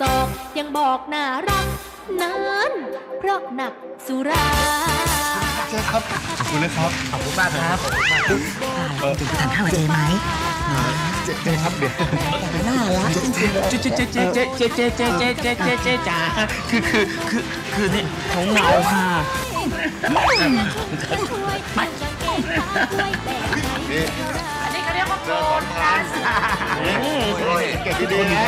ศอกยังบอกน่ารักนั้นเพราะหนักสุรา เจ๊ครับขอบคุณนะครับขอบคุณมากครับเออทานข้าวกับเจไหมเจ๊เจ๊ครับเดี๋ยวน่ารักจริงๆเลยเจ๊เจ๊เจ๊เจ๊เจ๊เจ๊เจ๊เจ๊เจ๊เจ๊เจ๊จ๋าคือคือคือคือเนี่ยเขาเหงาค่ะช่วยทำกางเกงขาด้วยแบบไหนนี่อันนี้เขาเรียกว่าเจอสอนทานโอ้ยเก็บดีๆนะ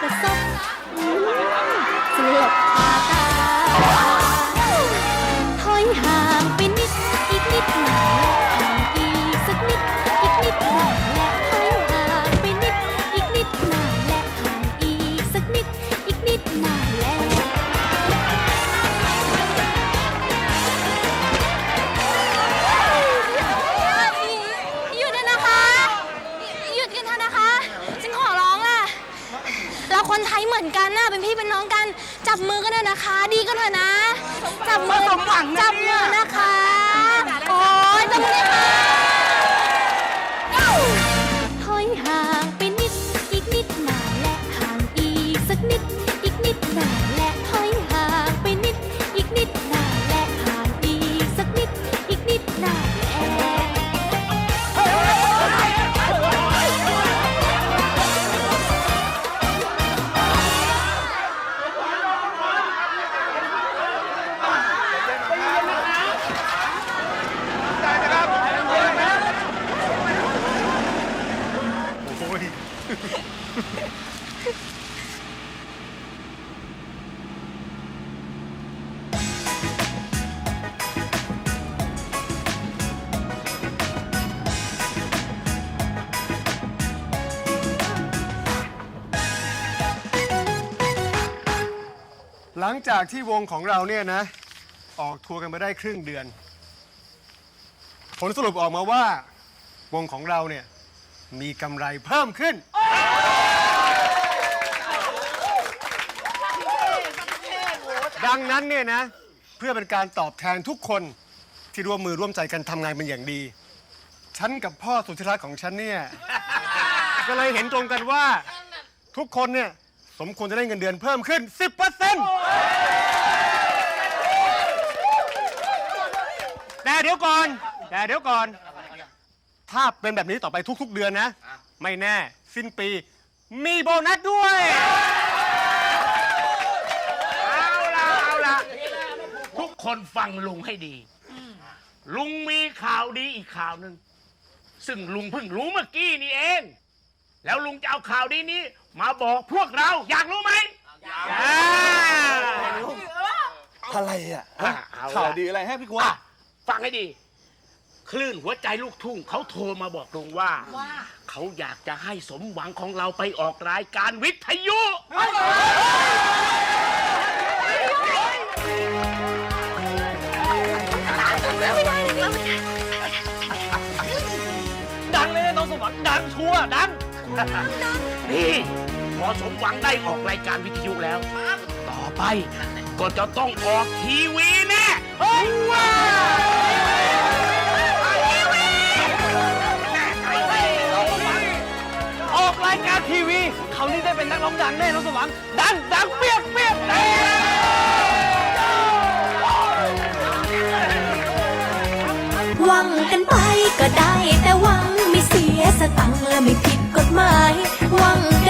the sun. มือนกันนะเป็นพี่เป็นน้องกัน จับมือกันเถอะนะคะ ดีกันเถอะนะ จับมือจับ ยหลังจากที่วงของเราเนี่ยนะ ออกทัวร์กันมาได้ครึ่งเดือน ผลสรุปออกมาว่าวงของเราเนี่ย มีกำไรเพิ่มขึ้น ดังนั้นเนี่ยนะ เพื่อเป็นการตอบแทนทุกคนที่ร่วมมือร่วมใจกันทำงานเป็นอย่างดี ฉันกับพ่อสุดที่รักของฉันเนี่ย ก็เลยเห็นตรงกันว่า ทุกคนเนี่ย สมควรจะได้เงินเดือนเพิ่มขึ้น 10%แต่เดี๋ยวก่อน แต่เดี๋ยวก่อน ถ้าเป็นแบบนี้ต่อไปทุก ๆ เดือนนะ ไม่แน่ สิ้นปี มีโบนัสด้วย เอาละเอาละทุกคนฟังลุงให้ดี ลุงมีข่าวดีอีกข่าวหนึ่ง ซึ่งลุงเพิ่งรู้เมื่อกี้นี่เอง แล้วลุงจะเอาข่าวดีนี้มาบอกพวกเราอยากรู้ไหมอยากอะไรอะ ข่าวดีอะไรให้พี่กวางฟังให้ดี คลื่นหัวใจลูกทุ่งเขาโทรมาบอกลุงว่าเขาอยากจะให้สมหวังของเราไปออกรายการวิทยุดังเลยนะน้องสมหวังดังชัวร์ดัง นี่พอสมหวังได้ออกรายการวิทยุแล้ว ต่อไปก็จะต้องออกทีวีแน่ว้าว เขานี่ได้เป็นนักร้องดังแน่น้องสวรรค์ดังดังเปียกเปียกเอ้ยหวังกันไปก็ได้แต่หวังไม่เสียสตังค์และไม่ผิดกฎหมายหวังกัน